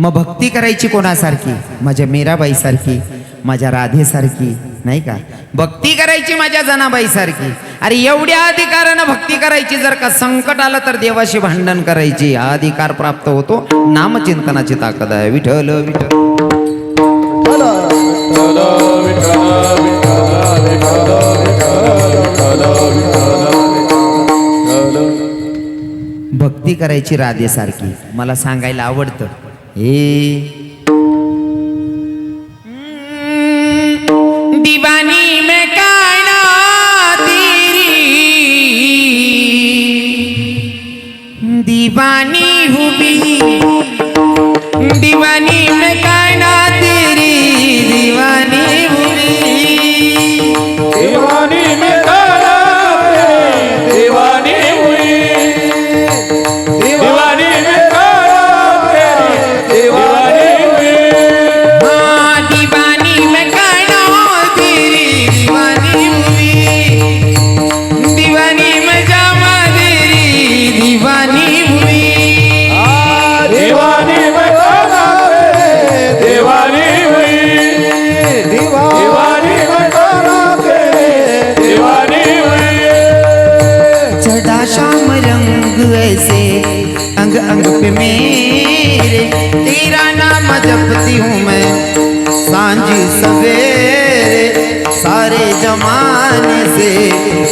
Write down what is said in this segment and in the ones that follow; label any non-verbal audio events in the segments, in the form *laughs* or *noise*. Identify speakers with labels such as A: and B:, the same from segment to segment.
A: मग भक्ती करायची कोणासारखी? माझ्या मीराबाई सारखी माझ्या राधेसारखी नाही का? भक्ती करायची माझ्या जनाबाई सारखी अरे एवढ्या अधिकारानं भक्ती करायची जर का संकट आलं तर देवाशी भांडण करायची. हा अधिकार प्राप्त होतो. नामचिंतनाची ताकद आहे. विठल विठल भक्ती करायची राधेसारखी. मला सांगायला आवडतं. အေး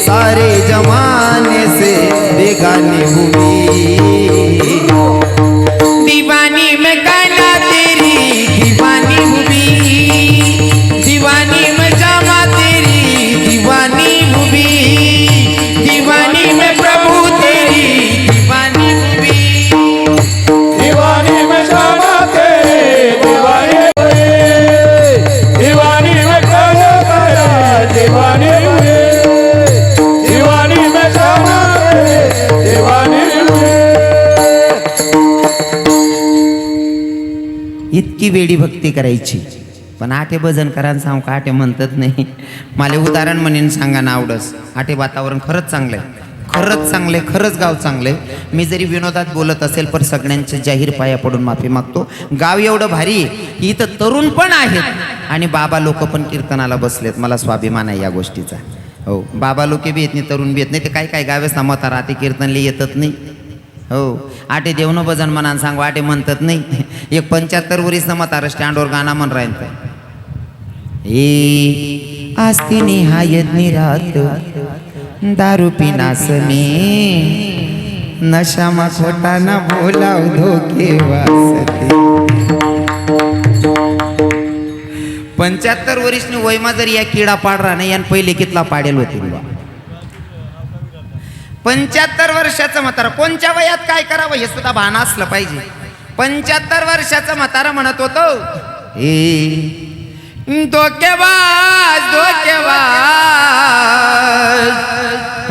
A: सारे जमाने से बेगानी हुई। ती वेडी भक्ती करायची? पण आठे भजन करा सांग सांगू का? आठे म्हणतात नाही. मला उदाहरण म्हणून सांगा ना आवडस. आठे वातावरण खरंच चांगलं आहे खरंच चांगलं आहे खरंच गाव चांगलं आहे मी जरी विनोदात बोलत असेल पण सगळ्यांच्या जाहीर पाया पडून माफी मागतो. गाव एवढं भारी आहे इथं तरुण पण आहेत. आणि बाबा लोक पण कीर्तनाला बसलेत. मला स्वाभिमान आहे या गोष्टीचा. हो बाबा लोके बी येत नाही तरुण बी येत नाही. ते काय काय गावेस ना मता राहते कीर्तनले येतच नाही. हो. आटे देवनं भजन म्हणान सांगू आटे म्हणतात नाही. एक पंच्याहत्तर वरीस ना म्हातारं स्टँडवर गाणं म्हण राहीन ए आस्ती निहायत निरात दारू पिनास मी. नशामा खोटा ना बोलाव धोके वासते. पंच्याहत्तर वरीसनी वयमा जर या किडा पाडरा नाही यान पहिले कितला पाडेल होते बा पंच्याहत्तर वर्षाचं म्हातारा. कोणत्या वयात काय करावं हे सुद्धा भान असलं पाहिजे. पंच्याहत्तर वर्षाचं म्हातारा म्हणत होतो धोकेबाज धोकेबाज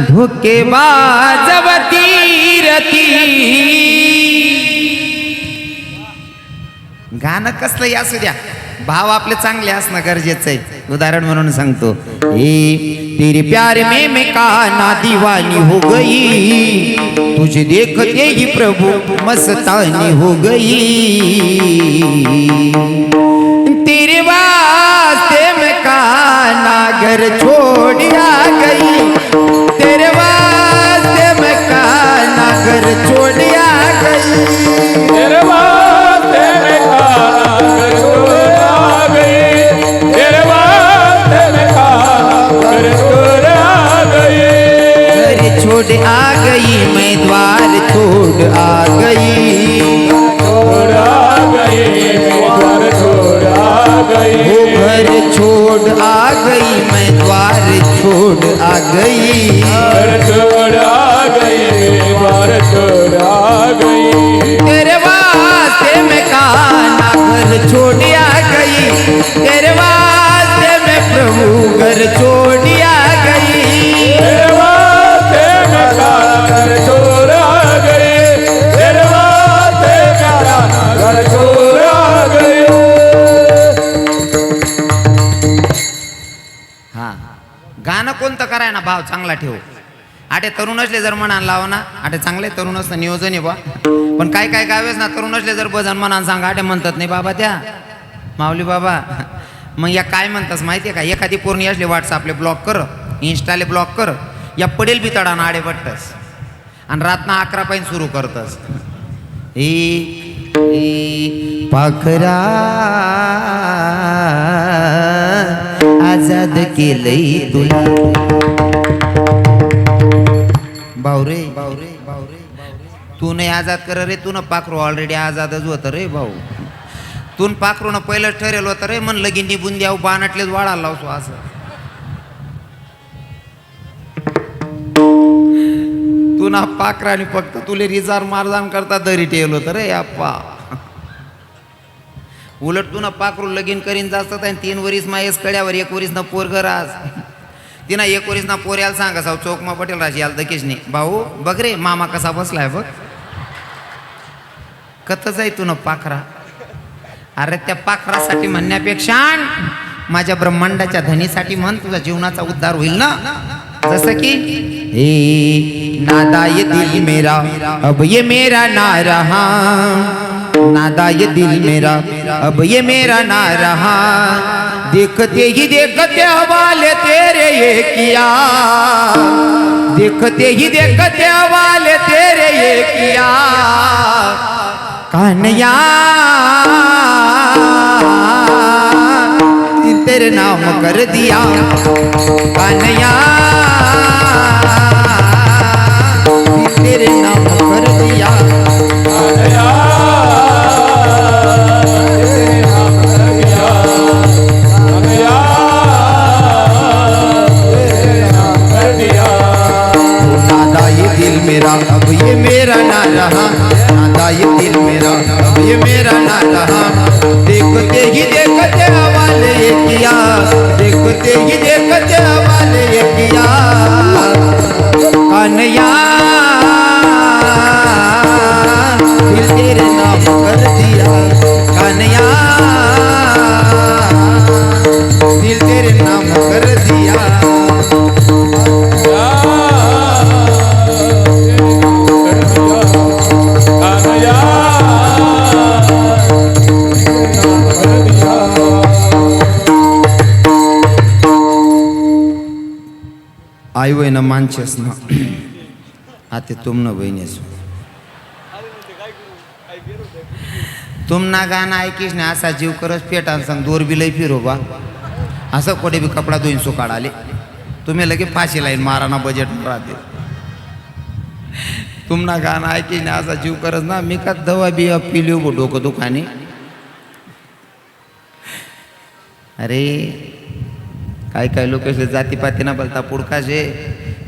A: धोकेबाज रती. गाणं कसलं या असू द्या. भाव आपले चांगले असणं गरजेचं आहे. उदाहरण म्हणून सांगतो. हे तेरे प्यार में मैं काना दिवानी हो गई. तुझे देखते ही प्रभु मस्तानी हो गई. तेरे वास्ते मैं काना घर छोड़िया गई. तेरे वास्ते मैं काना घर छोड़िया गई.
B: तेरे वास्ते
A: चांगला ठेवू. आटे तरुण असले जर मनान लावा ना आटे चांगले तरुण असतं नियोजन आहे बा. पण काय काय गावेस ना तरुण असले जर भजन मनान सांग आटे म्हणतात नाही बाबा त्या. माऊली बाबा मग या काय म्हणतास माहिती आहे का? एखादी पूर्ण असले व्हॉट्सअपले ब्लॉक कर इन्स्टाले ब्लॉक कर या पडेल बी तडाना आडे पट्टस आणि रातना अकरा पाईन सुरू करतस. पाखरा. आजाद केलंय तुला. भाऊरे भाऊरे भाऊरे तू नाही आजाद कर रे तू पाखरू ऑलरेडी आजादच होतं रे भाऊ. तून पाखरूनं पहिलं ठरेल होतं रे मन लगीन निघून द्याव बानाटलेच वाढायला लावतो असं. तू ना पाखराने फक्त तुले रिजार मारजान करता दरी ठेवलं होतं रे अप्पा. उलट तू ना पाखरू लगीन करीन जास्त आणि तीन वरीस मायस कड्यावर एक वरीस ना पोरग राज एक वरीस ना पोर यायला सांगा साव चौकमा पटेल राशी याला दकेशने भाऊ बघ रे मामा कसा बसलाय बघ. कथच आहे तू ना पाखरा. अरे त्या पाखरासाठी म्हणण्यापेक्षा माझ्या ब्रह्मांडाच्या धनीसाठी म्हण तुझ्या जीवनाचा उद्धार होईल ना. जसं की हे नादा ये दिल मेरा अब ये मेरा ना रहा नादा ये दिल मेरा, अब ये मेरा ना रहा देखते ही देखते हवाले तेरे ये किया। देखते ही देखते हवाले तेरे ये किया। कान्या तेरे नाम कर दिया। कान्या मेरा मानचेस ना आता तुम बहिणीस तुमना गाणं ऐकीस ना असा जीव करस पेटान सांग दोर बी लई फिरो बा असं कोठे बी कपडा धुईन सुकाडाले तुम्ही लगे फाशी लाईन माराना बजेट राहते तुमना गाणं ऐकीस ना असा जीव करस ना मी का दवा बिया पिल्यो बो डोकं दुखाने अरे काय काय लोक जातीपातीना बोलता पुडकाशे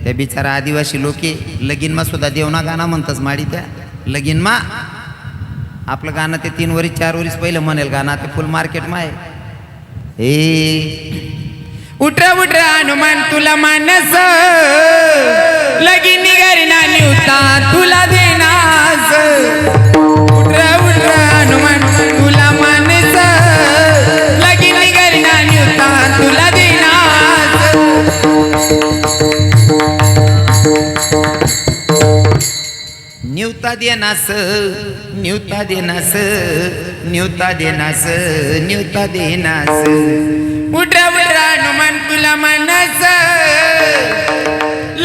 A: त्या बिचारा आदिवासी लोके लगीनमा सुद्धा देवना गाणं म्हणतात माडी त्या. लगीनमा आपलं गाणं ते तीन वरीस चार वरीस पहिलं म्हणेल गाणं ते फुल मार्केट आहे. ए. उठरा उठरा हनुमान तुला मानस. लगीन निघारीना निवता तुला देनास उठरा उठरा हनुमान न्यूता देनास न्यूता देनास न्यूता देनास न्यूता देनास उठा उठा हनुमान तुला मानस.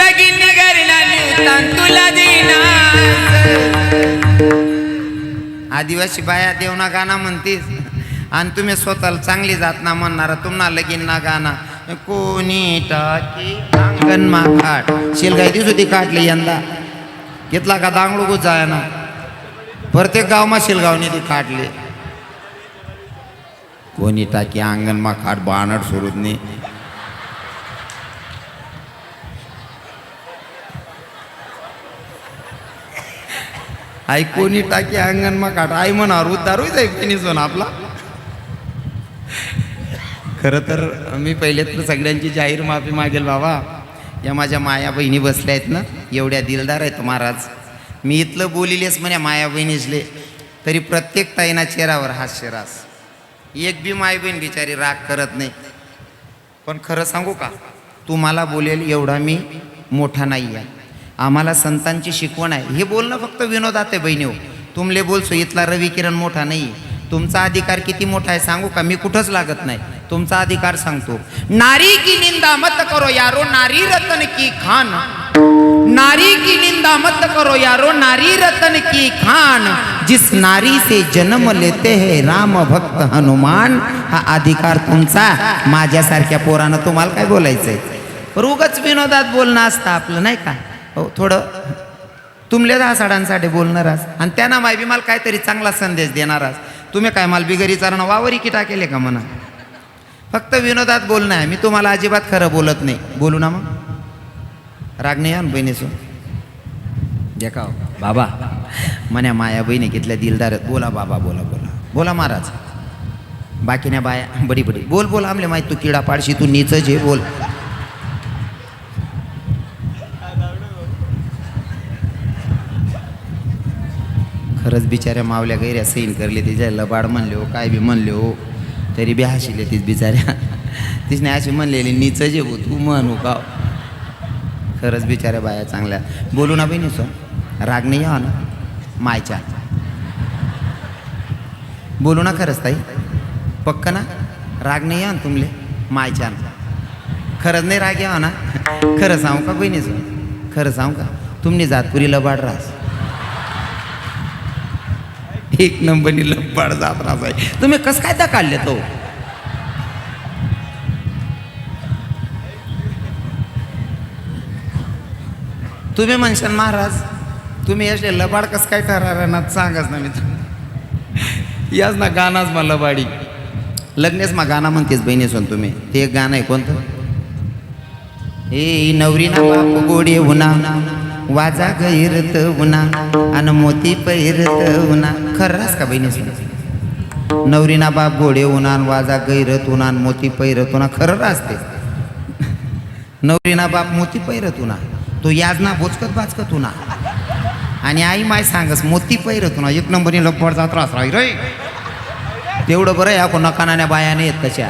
A: लगीन निघारीना न्यूता तुला देनास आदिवासी बाया देवना गाणं म्हणतीस आणि तुम्ही स्वतःला चांगली जात ना म्हणणारा तुम्हाला लगीन ना गाणं. कोणी टाकी अंगण मा काट शिलगाई दिवस होती काढली यंदा. घेतला का दांगडू गुचाय ना प्रत्येक गावमा शिलगावनी ती काटली कोणी टाकी अंगणमा खाट बाणट सुरूत नाही. आई कोणी टाकी अंगणमा काट आई म्हणा दारूच आहे सोन आपला? खरं तर मी पहिले तर सगळ्यांची जाहीर माफी मागेल बाबा. या माझ्या माया बहिणी बसल्या आहेत ना एवढ्या दिलदार आहेत महाराज. मी इथलं बोलिलेस म्हणे माया बहिणीजले तरी प्रत्येक ताईना चेहऱ्यावर हास्यरास एक बी माय बहीण बिचारी राग करत नाही. पण खरं सांगू का तुम्हाला बोलेल एवढा मी मोठा नाही आहे. आम्हाला संतांची शिकवण आहे. हे बोलणं फक्त विनोदात आहे बहिणी हो. तुमले बोलसो इथला रवी किरण मोठा नाही. तुमचा अधिकार किती मोठा आहे सांगू का? मी कुठंच लागत नाही. तुमचा अधिकार सांगतो. नारी की निंदा मत करो यारो नारी रतन की खान. नारी की निंदा मत करो यारो नारी रतन की खान. जिस नारी से जन्म लेते हैं राम भक्त हनुमान हा अधिकार तुमचा. माझ्यासारख्या पोरानं तुम्हाला काय बोलायचंय? रोगच विनोदात बोलणं असतं आपलं नाही का? हो थोडं. तुमले दहा साडांसाठी बोलणार आज. आणि त्यांना माय बी मला काहीतरी चांगला संदेश देणार आज. तुम्ही काय मला बिगरी चारणं वावरी की टाकेले का म्हणा? फक्त विनोदात बोलणं आहे. मी तुम्हाला अजिबात खरं बोलत नाही. बोलू ना मग. राग नाही आण बहिणीसो देखाव. बाबा म्हण्या माया बहिणी कितल्या दिलदार बोला बाबा बोला बोला. बोला महाराज. बाकीने बाया बडी बडी. बोल बोल आमले माहीत तू किडा पाडशी तू नीच जे बोल. खरंच बिचाऱ्या मावल्या गैऱ्या सैन करले तिच्या लबाड म्हणले हो काय बी म्हणले हो. तरी बी हसिले तीच बिचाऱ्या तिने अशी म्हणलेली नीच जे तू म्हणू का खरंच बिचाऱ्या बाया चांगल्या. बोलू ना बहिणी सो राग नाही यावा ना. मायच्या. बोलू ना खरंच ताई. पक्क ना. राग नाही यावा ना तुमले. मायच्या खरंच नाही राग यावा ना. खरं सांगू का बहिणी सो खरं सांगू का? तुमनी जातपुरीला लबाड रास. एक नंबरनी लंबाड जात आहे. तुम्ही कसं काय त्या काढले तो? तुम्ही म्हणशाल महाराज तुम्ही असे लबाड कसं काय ठरणार ना सांगाच ना मी तुम्ही याच ना गाणाच मग लबाडी. लग्नेच मग गाणं म्हणतेस बहिणी सोन तुम्ही. ते एक गाणं आहे कोणतं? ए नवरी ना बाप गोडी उन्हा वाजा गैरत उना आणि मोती पैरत उना. खर्रास का बहिणी नवरीना बाप गोडे उना वाजा गैरत उना मोती पैरत उना. खरं असते नवरीना बाप मोती पैरत उना. तो याज ना बोचकत बाचकत उना. आणि आई माय सांगस मोती पैरत उना. एक नंबरनी लपड जात राही रे. तेवढं बरं या कोणा कानाने बायाने येत कशा.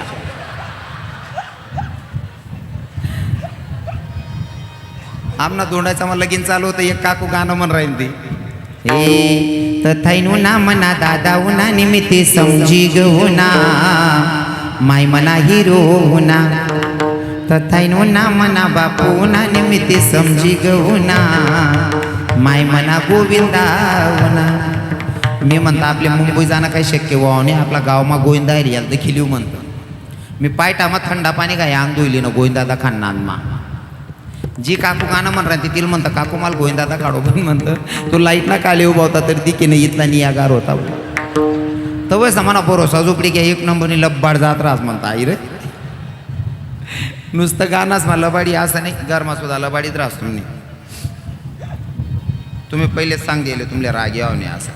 A: आमना दोंडायचा मला लगीन चालू होतं एक काकू गाणं म्हण राहील ती. हे तथैनु ना मना दादा उना निमित्ते समजी गहुना माय मना हिरो हुना तथैनु ना मना बापू ना निमित्ते समजी गहुना माय मना गोविंदा होना मी म्हणतो आपले मुंबई जाणं काही शक्य व्हावं नाही आपला गावमा गोविंदा एरियाला देखील येऊ म्हणतो. मी पायटामा थंडा पाणी काय अंग धुईली ना गोविंदादा खान्नानमा जी काकू गाणं म्हणणार ते तिला म्हणतं काकू मला गोविंदादा काढो पण म्हणतं. तो लाइट ना काले उभा होता तर दिकीने इथला नियागार होता तवय समाना भरोसा झोपडी घ्या एक नंबरनी लब्बाड जात राहत म्हणता आई रे. नुसतं गाणंच मला लबाडी असं नाही गरमा सुद्धा लबाडीत राहस तुम्ही. तुम्ही पहिलेच सांग दिले तुमले राग यावं नाही असं.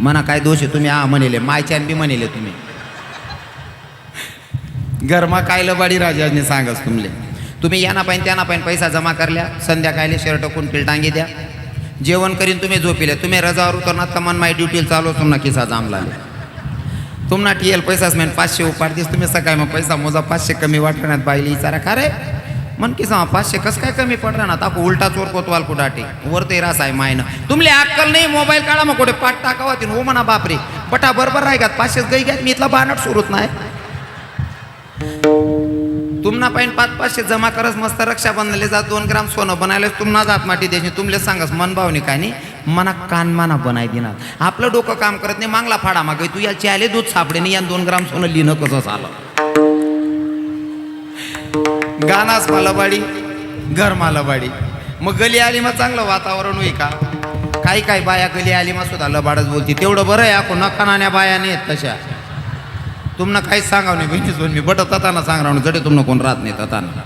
A: म्हणा काय दोष आहे तुम्ही आ म्हणेले मायच्यान बी म्हणेले तुम्ही. गरमा काय लबाडी राजाने सांगाच तुमले तुम्ही याना पाहिजे त्यांना पाहिजे पैसा जमा करल्या संध्याकाळी शर्ट कुंटील टांगी द्या. जेवण करीन तुम्ही झोपिले तुम्ही रजावर उतरणार तर मन माय ड्युटीला चालू तुम्हाला किसा जामला. तुम्हाला टी एल पैसाच मेन पाचशे उपाडतीस तुम्ही सकाळी मग पैसा मोजा पाचशे कमी वाटण्यात बाईली इचारा. का रे? मन की सांगा पाचशे कसं काय कमी पडणार ना? ताको उलटा चोर कोतवाल कुडाटे. वर ते रास आहे मायनं. तुमले अक्कल नाही मोबाईल काढा मग कुठे पाठ टाकावा तीन. हो म्हणा बापरे. बटा बरोबर राही पाचशेच गई घ्यात. मी इथला बानट सुरूच नाही. तुम्हाला पाहिजे पाच पाचशे जमा करस मस्त रक्षाबंधनले जात दोन ग्राम सोनं बनायला तुम्हाला जात माटी द्यायची तुमले सांगस मन भावनी काय नाही मना कान माना बनाय देणार. आपलं डोकं काम करत नाही मागला फाडा मागे तू या चाले दूध सापडे नाही या दोन ग्राम सोनं लिहिणं कसं झालं? गानास मालाबाडी घर मालाबाडी. मग गली आली मग चांगलं वातावरण होई का? काही काही बाया गली आली मग सुद्धा लबाडच बोलते. तेवढं बरं आहे आपण नकानाण्या बाया नाहीत तशा. तुम्हाला काहीच सांगाव नाही बहिणीच बोल मी बट तताना सांग जडे तुम्हाला कोण राहत नाही तताना.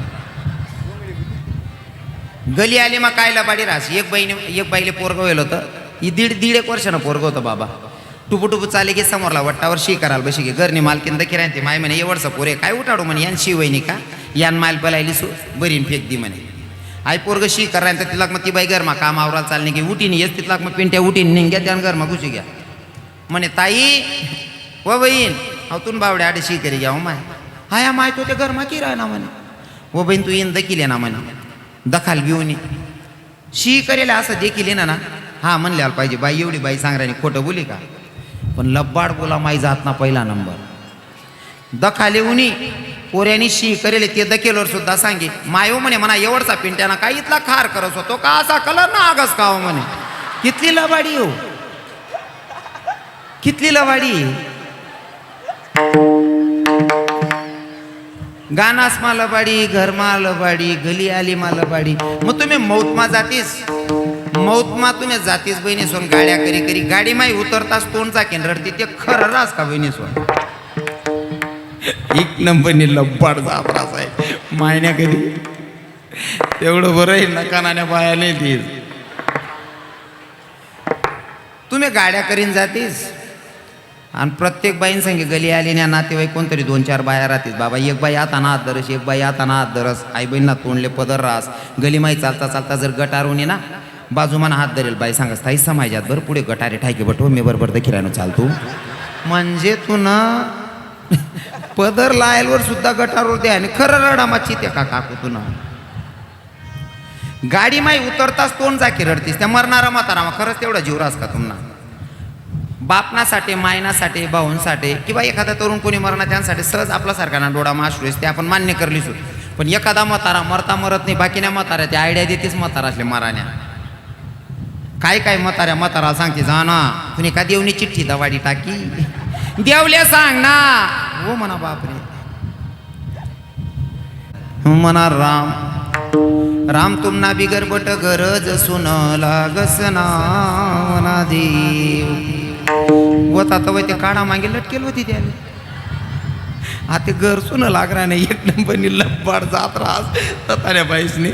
A: गली आली मग कायला पाडी रास? एक बहिणी एक बाईले पोरग होईल होतं. ही दीड दीड एक वर्षानं पोरग होतं बाबा. टुपू टुपू चाले की समोरला वट्टावर शी करायला बशी की घरनी मालकीन दखी राहते माय म्हणे एवढचं पोरे काय उठाडू म्हणे यान शी वहिनी का? यान माल पलायली सु बरीन फेक दी म्हणे. आई पोरग शी करायन तर तिला मग ती बाई गरमा काम आवराला चालणे की उठीन येस तिथला मग पिंट्या उठीन निघ्या त्यान गरमा घुशी घ्या. म्हणे ताई व बहीण हातून बावड्या आडे शी करी घ्या हो माय. हाया माय तो ते घर की राह ना म्हणे. व बहीण तू येईन दकील ना म्हणे. दखाल घेऊन ये. शी करेला असं देखील येणं ना. हा म्हणल्याला पाहिजे बाई एवढी बाई सांगराने खोटं बोली का? पण लब्बाड बोला माई जात ना पहिला नंबर. दखाले उनी पोऱ्यानी शी करेले ते दकेलवर सुद्धा सांगे. मायो म्हणे म्हणा एवढचा पिंट्याना काय इथला खार करत होतो? का असा कलर ना आगस का हो म्हणे? कितली लबाडी हो. कितली लबाडी? गानास मा घर घरमा लबाडी गली आली मालबाडी मग तुम्ही मौतमा जातीस? मौतमा तुम्ही जातीस बहिणी सोन गाड्या करी करी. गाडी माही उतरतास तोंडचा केंद्र रडती. ते खरं रास का बहिणी सोन? एक नंबरनी लब्बाड जापरास आहे मायन्या कधी तेवढं बरं आहे ना कानाने बाया तुम्ही गाड्या करीन जातीस? आणि प्रत्येक बाईन संगे गली आली ना नातेवाईक कोणतरी दोन चार बाया राहतील. बाबा एक बाई आता ना हात धरस एक बाई आता ना हात धरस आई बहिणीना तोंडले पदर रास. गली माई चालता चालता जर गटारून ये ना बाजूमाना हात धरेल. बाई सांगस ताई समाजात बरं पुढे गटारे ठायके बटो मी बरोबर दखिरानं चालतो. म्हणजे तू ना *laughs* पदर लायलवर सुद्धा गटारवर द्या आणि खरं रडामाची त्या का काकू तू ना गाडी माई उतरताच तोंड जाकी रडतीस. त्या मरणारा म्हातारा खरंच तेवढा जीवरास का तुम्हाला बापनासाठी मायनासाठी भाऊंसाठी किंवा एखादा तरुण कोणी मरणा त्यांसाठी सहज आपला सारखा डोळा माश्रूस ते आपण मान्य करलीच पण एखादा म्हातारा मरता मरत नाही बाकीच्या म्हाताऱ्या त्या आयडिया देतेच म्हातारा असले मराण्या. काय काय म्हाताऱ्या म्हातारा सांगते जा ना कुणी का देवनी चिठ्ठी दवाडी टाकी? देवल्या सांग ना. हो म्हणा बापरे. हो म्हणा राम. राम तुमना बिगर बट गरज सुन लागस ना देव. वता तर ते काढा मागे लटकेल होती त्याने. आता घर सुन लागणार नाही एक नंबरनी लब्बाड जात राहस तताऱ्या बाईसने.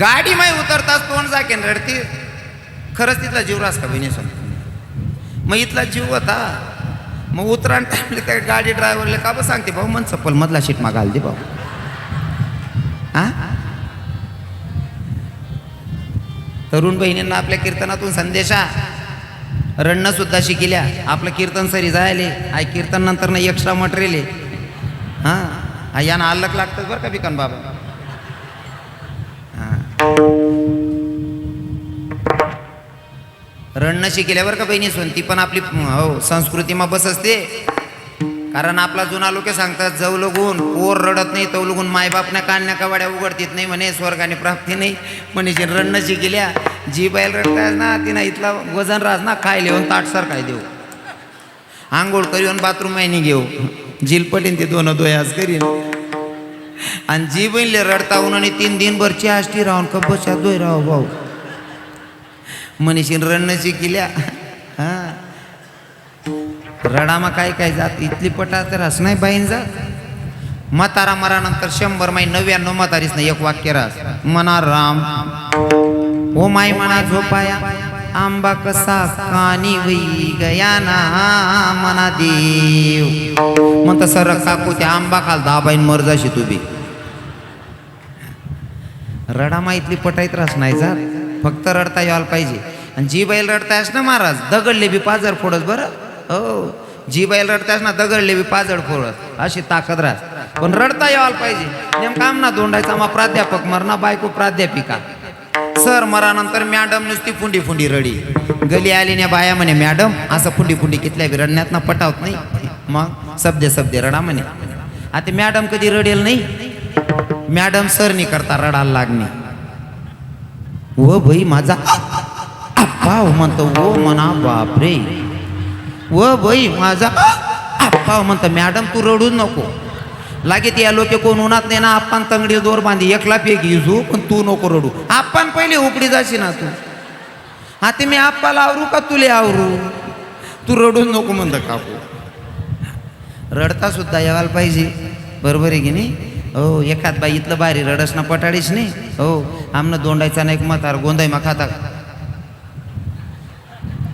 A: गाडी माय उतरताच तोंड जाकेन रडती. खरंच तिथला जीव रास का बहिणी मग इथला जीव होता. मग उतराण टाकले त्या गाडी ड्रायव्हरला का बघ सांगते भाऊ मन चप्पल मधला शीट मागाल दे भाऊ. हा तरुण बहिणींना आपल्या कीर्तनातून संदेशा. रडणं सुद्धा शिकिल्या. आपलं कीर्तन सरी जायले आय कीर्तन नंतर ना एक्स्ट्रा मटेरियल आहे हां? हा यानं अल्लक लागतं बरं का बिकन बाबा? रडणं शिकेल्या बरं का बहिणी सोन ती पण आपली हो संस्कृतीमा बस असते. कारण आपला जुना लोक सांगतात जव लगून पोर रडत नाही तव लगून मायबापने काढण्या कवाड्या उघडतीत नाही म्हणे स्वर्गाने प्राप्ती नाही. म्हणे जे रडणं शिकल्या जी बैल रडतायच ना तिनं इथला वजन राहत ना खाय लिहून ताटसर काय देऊ. आंघोळ करीन बाथरूम माहिनी घेऊ. झिलपटीन ते दोन दोयास करीन. आणि जी बहिणले रडता आणि तीन दिनभरची आष्टी राहून कब्बशात दोय राहू भाऊ. मनीषीन रडणं शिकल्या हां. रडामा काय काय जात? इथली पटा तर हस नाही बाईन जात. म्हातारा मरानंतर शंभर माई नव्याण्णव म्हातारीस नाही एक वाक्य रास मना राम. ओ माई मना झोपाया आंबा कसा कानी वई गया ना मना देव. मग तसं काकू त्या आंबा खाल दहा बाईन मर जाशी तू बी. रडामा इथली पटाईत रस नाही जात. फक्त रडता यायला पाहिजे. आणि जी बैल रडतायस ना महाराज दगडले बी पाजर फोडस बरं. हो जी बैल रडतायस ना दगडले बी पाजड फोडत अशी ताकद राहत पण रडता यायला पाहिजे. नेमका आमना दोंडायचा मा प्राध्यापक मरणा बायको प्राध्यापिका. सर मरानंतर मॅडम नुसती फुंडी फुंडी रडी. गली आली ने बाया म्हणे मॅडम असं फुंडी फुंडी कितल्या बी रडण्यात ना पटावत नाही. मग शब्द सबदे रडा म्हणे. आता मॅडम कधी रडेल नाही? मॅडम सरनी करता रडायला लागणे व भाई माझा पाव हो म्हणतो ओ म्हणा बापरे व बाई माझा आप्पा म्हणतो मॅडम तू रडूच नको. लागेत या लोके कोण उन्हात नाही ना आपण तंगडी दोर बांधी एकला फेक इजू पण तू नको रडू. आपण पहिले उकडी जाशी ना तू. हा ते मी आप्पाला आवरू का तुले आवरू? तू रडूच नको म्हणतं कापू रडता सुद्धा यायला पाहिजे. बरोबर आहे की नाही? हो एखाद बाई इथलं भारी रडस ना पटाडीस नाही. हो आमनं दोंडायचा नाही एक म्हातार गोंदाई मा खाता.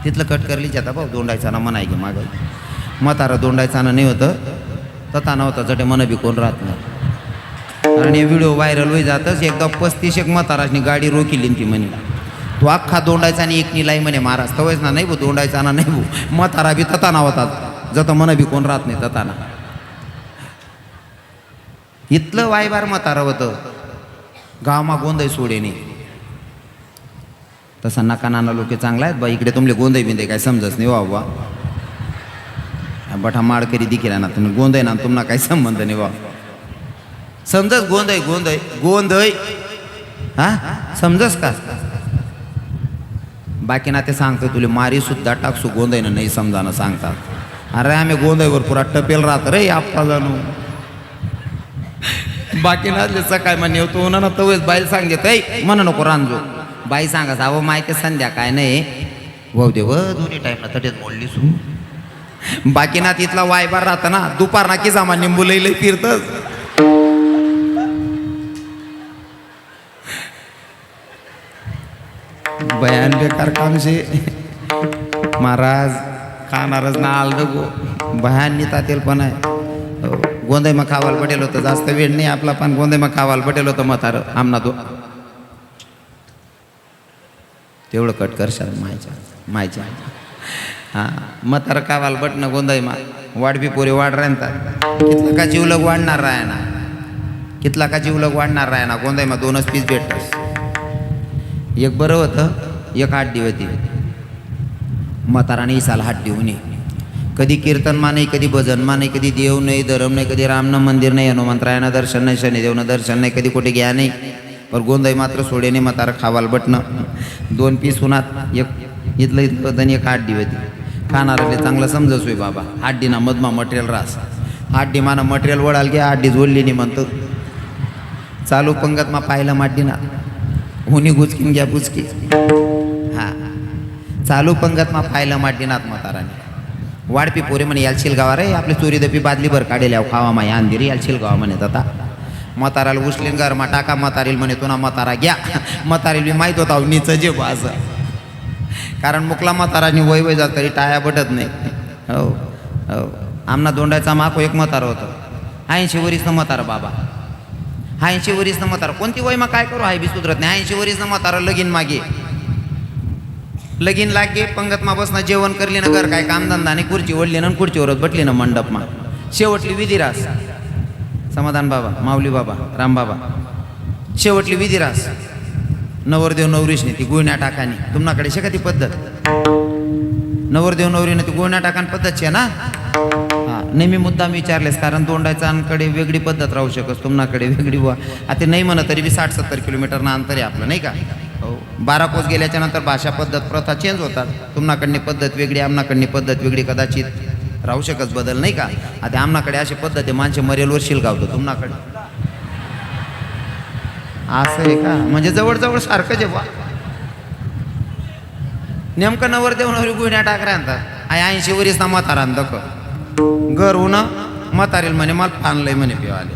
A: तिथलं कट करली आता भाऊ दोंडायचा ना म्हणाय की माग. म्हातारा दोंडायचा ना नाही होतं. तथा नव्हता जटे मन बी कोण राहत नाही. आणि व्हिडिओ व्हायरल होई जातच. एकदा पस्तीस एक म्हाताराची गाडी रोखिली ती म्हणे. तो अख्खा दोंडायचा आणि एक निलाई म्हणे महाराज तवयच ना नाही भाऊ दोंडायचा ना नाही भाऊ म्हातारा बी तथा होता. जता मन बी कोण राहत नाही तताना. इथलं वायबार म्हातारं होतं. गावमा गोंधळ सोडेने. तसा नका नाना लोके चांगला आहेत बा इकडे तुमले गोंधळ बिंदे काय समजत नाही बाबा बठा माड करी दिखेला ना तुम्ही गोंधळ ना तुम्हाला काही संबंध नाही बा समजस गोंधळ गोंधळ गोंधळ हा? समजस का? बाकी ना ते सांगतो तुले मारी सुद्धा टाकसू गोंधळ नाही समजानं सांगतात अरे आम्ही गोंधळवर पुरा टपेल राहत रे आप्पा जाणू बाकी ना सकाळ म्हणे तो ना तवेच बाईल सांगत ऐ म्हणा नको रांजो. बाई सांगा अहो माहिती संध्या काय नाही? भाऊ देव दोन्ही टाईमला तटेच मोडली सू बाकी ना तिथला वायबार राहता ना दुपार ना की जामा निंबू लई लई फिरतच बयान बेकार काम शे. महाराज खाणारच ना आल गो. बयान नेता पण आहे. हो, गोंधळ मग खावाल पटेल होतं जास्त वेळ नाही आपला पण गोंधळ मग खावाल पटेल होतं म्हातारं आमना तो तेवढं कट करशाल मायच्या मायच्या. हां म्हातारं कावाल बटणं गोंधळ मा वाढबी पोरे वाढ राहतात कितला का जीवलग वाढणार राय ना कितला का जीवलग वाढणार राय ना गोंधळ मा दोनच पीस भेटतस एक बरं होतं एक हाड्डी होती. म्हाताराने इसाला हाड्डी होणे कधी कीर्तनमा नाही कधी भजनमा नाही कधी देव नाही धरम नाही कधी रामनं मंदिर नाही हनुमंतरायानं दर्शन नाही शनिदेवनं दर्शन नाही कधी कुठे घ्या नाही. पण गोंधळ मात्र सोडेने म्हातारा खावाल बटणं. दोन पीस उन्हात एक इथलं इथलं होतं एक हाड्डी होती. खाणाराले चांगलं समजस होय बाबा. हाड्डी ना मधमा मटेरियल रास. हाड्डी माना मटेरियल वडाल घ्या हाड्डी जोडली नाही म्हणतो. चालू पंगत मा पाहिलं माड्डी ना हुनी गुचकीन घ्या बुचकी. हा. चालू पंगत मा पाहिलं माड्डीनाथ म्हाताराने. वाडपी पोरे म्हणे यालशील गावा रे आपली चोरी दपी बादली भर काढेल खावा मा अंधेरी यालशील गावा म्हणत आता म्हाताराला उचलीन घरमा टाका म्हातारील म्हणे तुना म्हातारा घ्या. म्हातारील मी माहीत होता नीचं जे बा असं. कारण मुकला म्हाताराने वय वय जात तरी टाया बटत नाही. हो हो. आमना दोंडाचा माको एक म्हातारा होतं. ऐंशी वरीसनं म्हातारा बाबा. ऐंशी वरीसनं म्हातारा. कोणती वय मग काय करू? हाय बी सुधरत नाही. ऐंशी वरीसनं म्हातारा लगीन मागे. लगीन लागे पंगत मा बसना जेवण करली ना घर काय कामधंदा आणि खुर्ची ओढली ना खुर्चीवरच बटली ना मंडपमा. शेवटली विधिरास. समाधान बाबा माऊली बाबा रामबाबा शेवटली विधिरास नवरदेव नवरीशने ती गुळण्या टाकानी. तुमनाकडे शे का ती पद्धत? नवरदेव नवरीने ती गुळण्या टाकान पद्धत छे ना? नेहमी मुद्दाम विचारलेस कारण दोंडाचांकडे वेगळी पद्धत राहू शकस तुमनाकडे वेगळी वा आता नाही म्हणत तरी बी साठ सत्तर किलोमीटरनं अंतर आहे आपलं नाही का? हो बारा कोस गेल्याच्यानंतर भाषा पद्धत प्रथा चेंज होतात. तुमनाकडनी पद्धत वेगळी आमनाकडनी पद्धत वेगळी कदाचित. राहू शकत बदल नाही का? आता आमनाकडे अशी पद्धत आहे माणसे मरेलवर शिलगावतो तुमनाकडे. असं आहे का? म्हणजे जवळजवळ सारखं जे बा. नेमकं नवरदेव नवरी गुन्ह्या टाकऱ्या आणतात आय ऐंशी वरीस ना म्हातारा दख घर उन म्हातारील म्हणे मला पानलंय म्हणे पिवाले.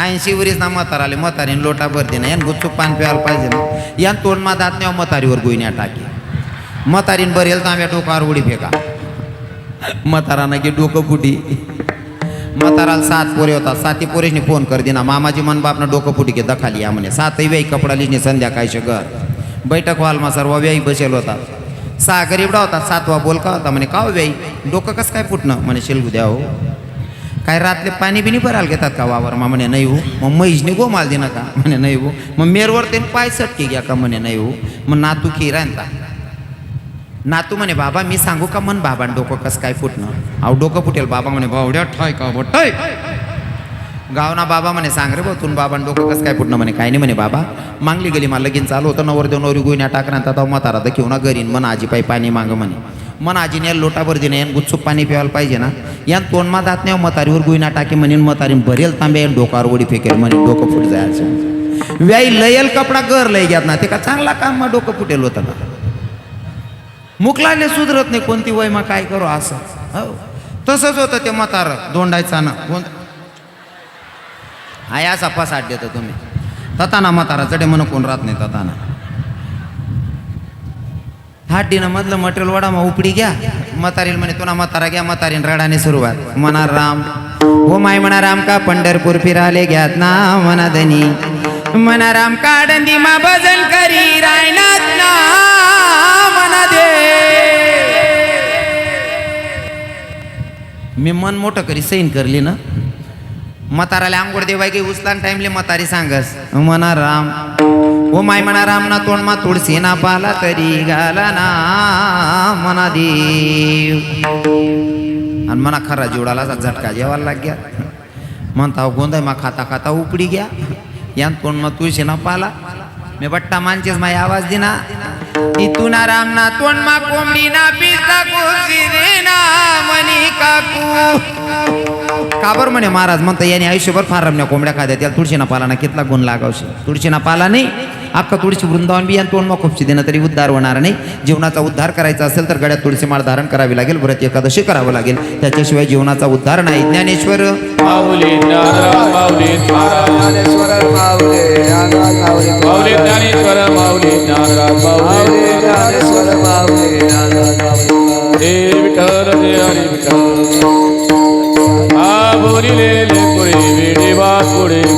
A: ऐंशी वरीस ना म्हाताराले म्हातारीन लोटा भरते ना यान गुच्चूक पान प्यायला पाहिजे ना. यान तोंड मा दात नाही म्हातारीवर गुन्ह्या टाकी म्हातारीन बरेल तांब्या टोकावर उडी फेका. म्हातारानं की डोकं फुटी. म्हाताराला सात पोरे होता. साती पोरेशने फोन कर दिना. मामाजी मन बापनं डोकं फुटी घेता दखाली या म्हणे. सातही व्याई कपडा लिजने संध्याकाळचे घर. बैठक हॉलमा सर्व व्याई बसेल होता. सहा गरीबडा होता. सातवा बोलका होता म्हणे. का हो व्याई? डोकं कसं काय फुटणं? म्हणे शेलगू द्या हो. काय रातले पाणी बिनी भरायला घेतात का वावरमा? म्हणे नाही हो. मग म्हैसने गोमाल दिना का? म्हणे नाही हो. मग मेरवर ते पाय सटके घ्या का? म्हणे नाही हो. मग नातू खिरायनता नातू म्हणे बाबा मी सांगू का मन बाबा डोकं कसं काय फुटणं? अहो डोकं फुटेल बाबा म्हणे भावड्या ठाय का बटाय गावना बाबा म्हणे सांग रे भाऊ तुन बाबा डोकं कसं काय फुटणं? म्हणे काय नाही म्हणे बाबा मागली गेली मला लगीन चालू होतं नवरदेव नवरी गुन्ह्या टाकण्यात आता म्हातारा तर घेऊन घरीन मन आजी पाय पाणी माग म्हणे. मन आजीने लोटाभर दिने यान गुच्छूप पाणी प्यायला पाहिजे ना. यान तोंडमा जात नाही म्हातारीवर गुन्हा टाके म्हणेन म्हातारीन भरेल तांबे यान डोकावर उडी फेकेल म्हणे डोकं फुट जायचं. व्याई लयल कपडा गर लय घ्यात ना ते का चांगला काम मग डोकं फुटेल होतं ना. मुकलाले सुधरत नाही कोणती वय मग काय करू असं? हो. तसंच होतं ते म्हातार दोंडायचा ना. कोण हा असा पसाट देतो तुम्ही. तताना म्हातारा चढे म्हणून कोण राहत नाही तताना. हाडीनं मधलं मटेरियल वडा मग उपडी घ्या. म्हातारील म्हणे तुला म्हातारा घ्या म्हातारीन रडाने सुरुवात. म्हणा राम. हो माय म्हणा राम का पंढरपूर फिराले घ्यात ना म्हणा धनी. म्हणा राम काडंदी मा भजन करी रायनात ना. मी मन मोठं करी सैन करली ना. म्हाताराला आंघोळ देवाय काही उचलान टाइमले म्हातारी सांगस. म्हणा राम ओ माय म्हणा राम ना तोंड मा तुळशी ना पाला तरी घाला ना म्हणा देव. आणि म्हणा खरा जीवडाला झटका जेवायला लाग गया म्हणता गोंधळ मा खाता खाता उपडी घ्या. यान तोंड मा तुळशी ना पाला. मी बट्टा मानचेच माय आवाज दिना। इथून राम ना तोंड मा कोंबडी ना पिता कुशी काबर म्हणे महाराज म्हणतो याने आयुष्यभर फार रमण्या कोंबड्या खाद्या त्याला तुळशीना पाला ना कितला गुण लागावशी? तुळशीना पाला नाही अख्खा थोडीशी वृंदावन बियान तोंडमा खोपशी देणं तरी उद्धार होणार नाही. जीवनाचा उद्धार करायचा असेल तर गड्यात थोडीशी माळ धारण करावी लागेल व्रत एकादशी करावं लागेल. त्याच्याशिवाय जीवनाचा उद्धार नाही. ज्ञानेश्वर.
B: पुढे